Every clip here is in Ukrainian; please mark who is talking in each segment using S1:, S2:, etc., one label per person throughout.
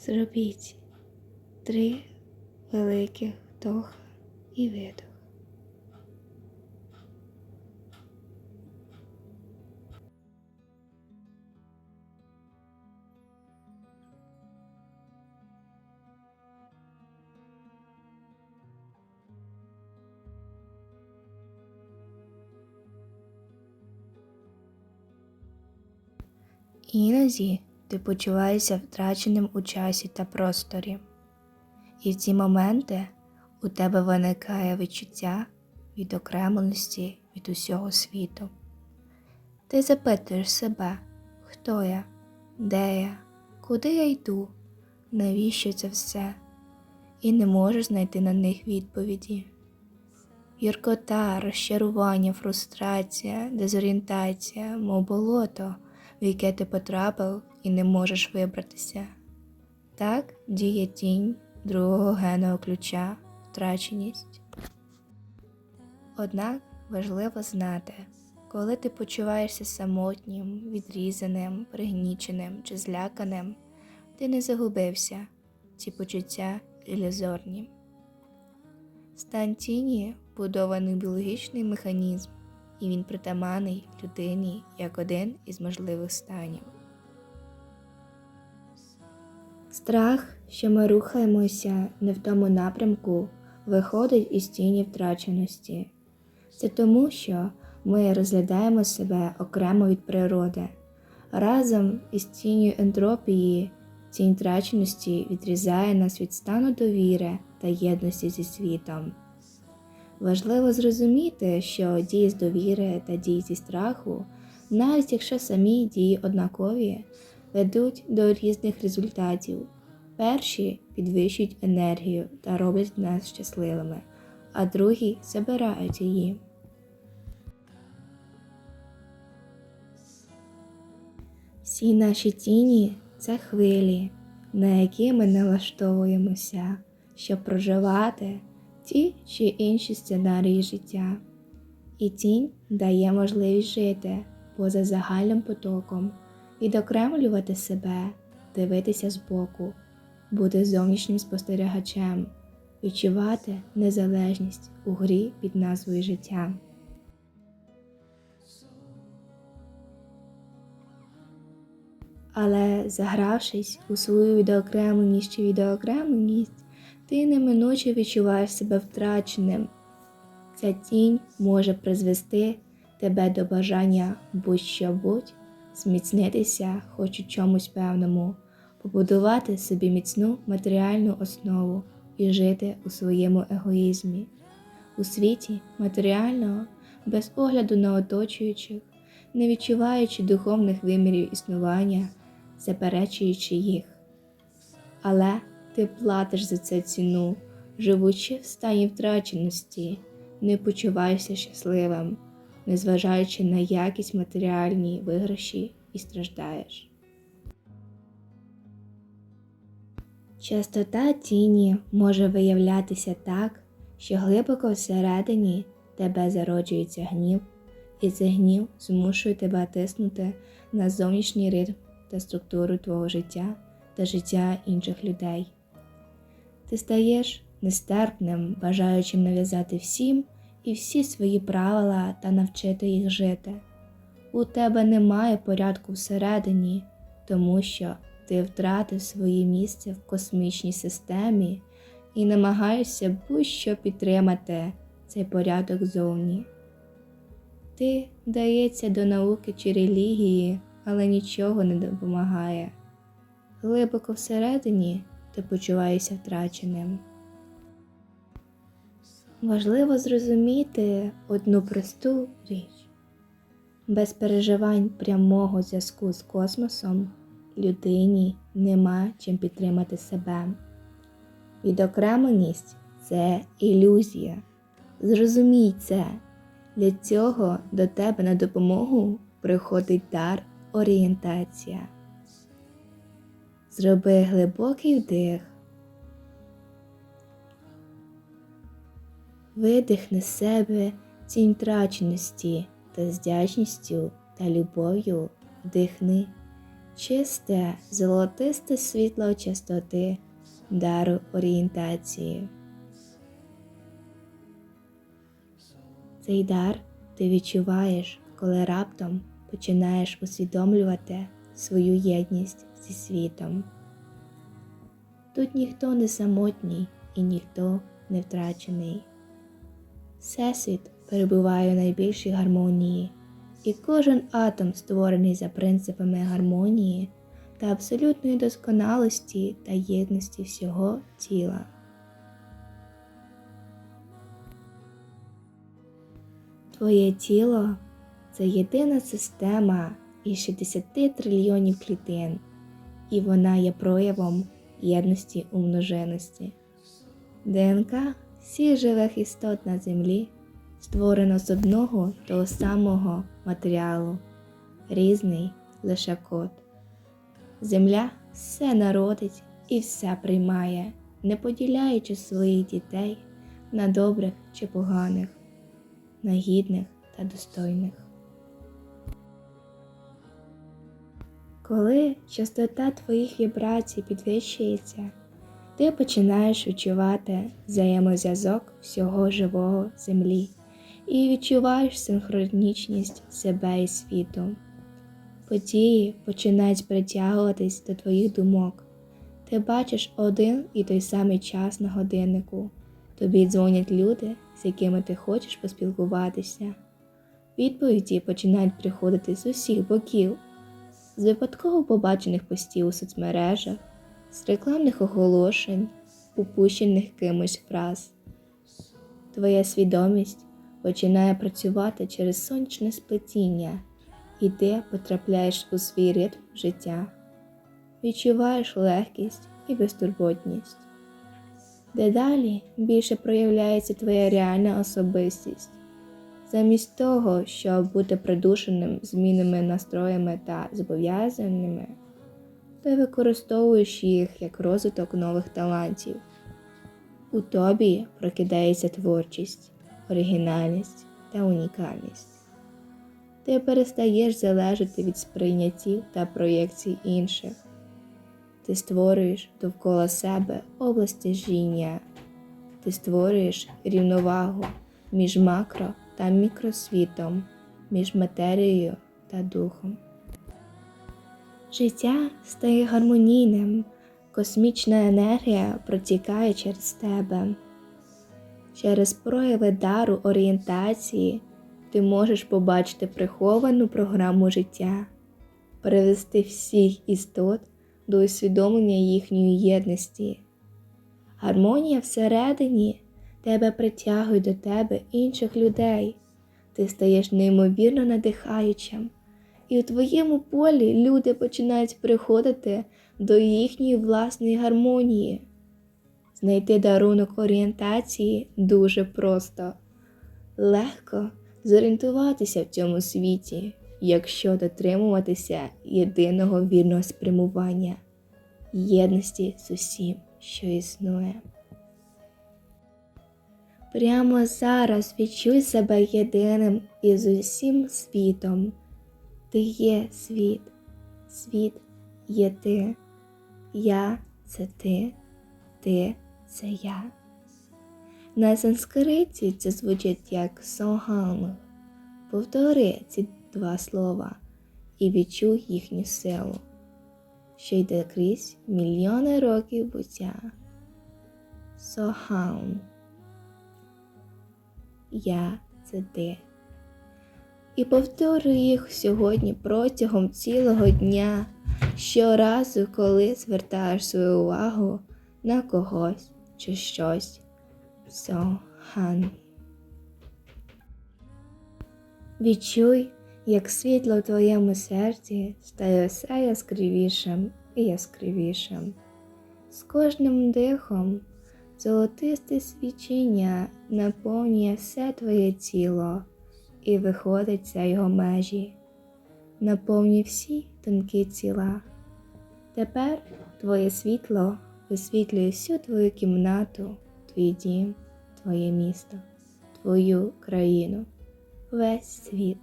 S1: Зробіть три великих вдоха і видох. Іноді ти почуваєшся втраченим у часі та просторі. І в ці моменти у тебе виникає відчуття відокремленості від усього світу. Ти запитуєш себе, хто я, де я, куди я йду, навіщо це все, і не можеш знайти на них відповіді. Гіркота, розчарування, фрустрація, дезорієнтація, мов болото, в яке ти потрапив і не можеш вибратися. Так діє тінь другого генного ключа втраченість. Однак важливо знати, коли ти почуваєшся самотнім, відрізаним, пригніченим чи зляканим, ти не загубився, ці почуття ілюзорні. Стан тіні будований біологічний механізм, і він притаманий людині як один із можливих станів. Страх, що ми рухаємося не в тому напрямку, виходить із тіні втраченості. Це тому, що ми розглядаємо себе окремо від природи. Разом із тінню ентропії тінь втраченості відрізає нас від стану довіри та єдності зі світом. Важливо зрозуміти, що дії з довіри та дії зі страху, навіть якщо самі дії однакові, ведуть до різних результатів. Перші підвищують енергію та роблять нас щасливими, а другі забирають її. Всі наші тіні це хвилі, на які ми налаштовуємося, щоб проживати ті чи інші сценарії життя. І тінь дає можливість жити поза загальним потоком, відокремлювати себе, дивитися збоку, бути зовнішнім спостерігачем, відчувати незалежність у грі під назвою життя. Але загравшись у свою відокремленість чи відокремленість, ти неминуче відчуваєш себе втраченим. Ця тінь може призвести тебе до бажання будь-що будь, зміцнитися хоч у чомусь певному, побудувати собі міцну матеріальну основу і жити у своєму егоїзмі, у світі матеріального, без огляду на оточуючих, не відчуваючи духовних вимірів існування, заперечуючи їх. Але ти платиш за це ціну, живучи в стані втраченості, не почуваєшся щасливим, незважаючи на якість матеріальні виграші і страждаєш. Частота тіні може виявлятися так, що глибоко всередині тебе зароджується гнів, і цей гнів змушує тебе тиснути на зовнішній ритм та структуру твого життя та життя інших людей. Ти стаєш нестерпним, бажаючим нав'язати всім і всі свої правила та навчити їх жити. У тебе немає порядку всередині, тому що ти втратив своє місце в космічній системі і намагаєшся будь-що підтримати цей порядок зовні. Ти вдається до науки чи релігії, але нічого не допомагає. Глибоко всередині ти почуваєшся втраченим. Важливо зрозуміти одну просту річ. Без переживань прямого зв'язку з космосом людині нема чим підтримати себе. Відокремленість це ілюзія. Зрозумій це. Для цього до тебе на допомогу приходить дар орієнтація. Зроби глибокий вдих. Видихни себе тінь втраченості та з вдячністю та любов'ю вдихни чисте, золотисте світло чистоти, дару орієнтації. Цей дар ти відчуваєш, коли раптом починаєш усвідомлювати свою єдність зі світом. Тут ніхто не самотній і ніхто не втрачений. Всесвіт перебуває у найбільшій гармонії, і кожен атом створений за принципами гармонії та абсолютної досконалості та єдності всього тіла. Твоє тіло це єдина система із 60 трильйонів клітин, і вона є проявом єдності у множинності. ДНК всіх живих істот на землі створено з одного того самого матеріалу, різний лише код. Земля все народить і все приймає, не поділяючи своїх дітей на добрих чи поганих, на гідних та достойних. Коли частота твоїх вібрацій підвищується, ти починаєш відчувати взаємозв'язок всього живого землі і відчуваєш синхронічність себе і світу. Події починають притягуватись до твоїх думок. Ти бачиш один і той самий час на годиннику. Тобі дзвонять люди, з якими ти хочеш поспілкуватися. Відповіді починають приходити з усіх боків, з випадково побачених постів у соцмережах, з рекламних оголошень, упущених кимось фраз. Твоя свідомість починає працювати через сонячне сплетіння, і ти потрапляєш у свій ритм життя, відчуваєш легкість і безтурботність. Дедалі більше проявляється твоя реальна особистість. Замість того, щоб бути придушеним змінними настроями та зобов'язаннями, ти використовуєш їх як розвиток нових талантів. У тобі прокидається творчість, оригінальність та унікальність. Ти перестаєш залежати від сприйняттів та проєкцій інших. Ти створюєш довкола себе області жіння. Ти створюєш рівновагу між макро та мікросвітом, між матерією та духом. Життя стає гармонійним, космічна енергія протікає через тебе. Через прояви дару орієнтації ти можеш побачити приховану програму життя, привести всіх істот до усвідомлення їхньої єдності. Гармонія всередині тебе притягує до тебе інших людей, ти стаєш неймовірно надихаючим, і у твоєму полі люди починають приходити до їхньої власної гармонії. Знайти дарунок орієнтації дуже просто, легко зорієнтуватися в цьому світі, якщо дотримуватися єдиного вірного спрямування, єдності з усім, що існує. Прямо зараз відчуй себе єдиним із усім світом. Ти є світ, світ є ти, я це ти, ти це я. На санскриті це звучить як соганг. Повтори ці два слова і відчуй їхню силу, що йде крізь мільйони років буття. Сохан. Я це ти. І повторюй їх сьогодні протягом цілого дня, щоразу, коли звертаєш свою увагу на когось чи щось. Сохан. Відчуй, як світло в твоєму серці стає все яскравішим і яскравішим. З кожним дихом золотисте свічення наповнює все твоє тіло і виходить за його межі, наповнює всі тонкі тіла. Тепер твоє світло висвітлює всю твою кімнату, твій дім, твоє місто, твою країну, весь світ.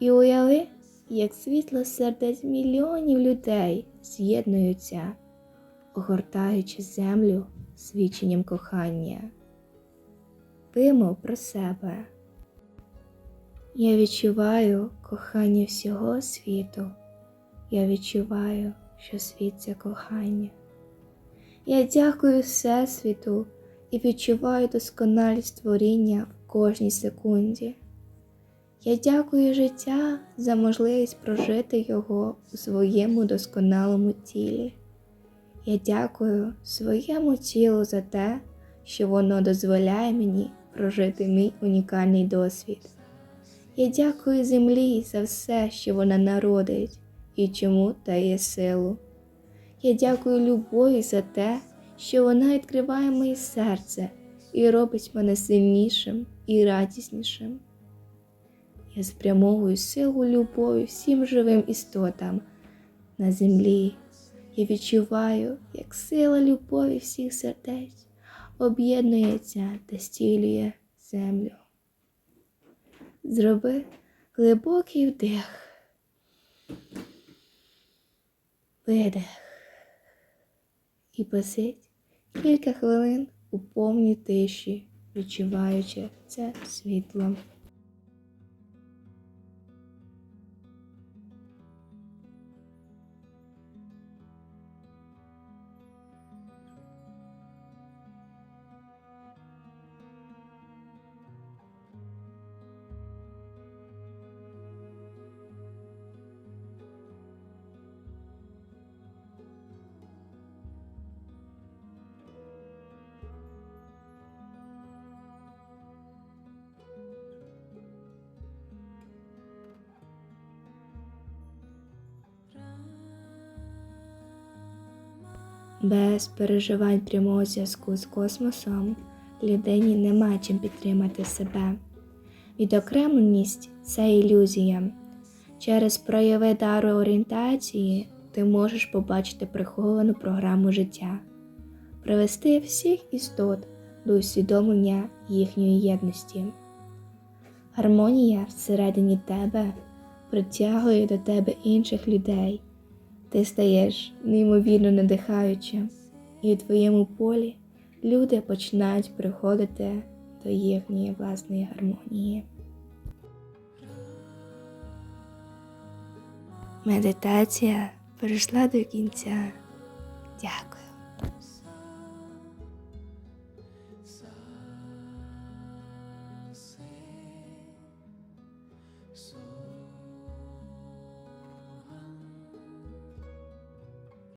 S1: І уяви, як світло сердець мільйонів людей з'єднуються, огортаючи землю свідченням кохання. Вимов про себе. Я відчуваю кохання всього світу. Я відчуваю, що світ це кохання. Я дякую Всесвіту і відчуваю досконалість творіння в кожній секунді. Я дякую життя за можливість прожити його у своєму досконалому тілі. Я дякую своєму тілу за те, що воно дозволяє мені прожити мій унікальний досвід. Я дякую землі за все, що вона народить і чому дає силу. Я дякую любові за те, що вона відкриває моє серце і робить мене сильнішим і радіснішим. Я спрямовую силу любові всім живим істотам на землі. Я відчуваю, як сила любові всіх сердець об'єднується та стілює землю. Зроби глибокий вдих, видих і посидь кілька хвилин у повній тиші, відчуваючи це світло. Без переживань прямого зв'язку з космосом людині нема чим підтримати себе. Відокремленість це ілюзія. Через прояви дару орієнтації ти можеш побачити приховану програму життя, привести всіх істот до усвідомлення їхньої єдності. Гармонія всередині тебе притягує до тебе інших людей. Ти стаєш неймовірно надихаючим, і у твоєму полі люди починають приходити до їхньої власної гармонії. Медитація перейшла до кінця. Дякую.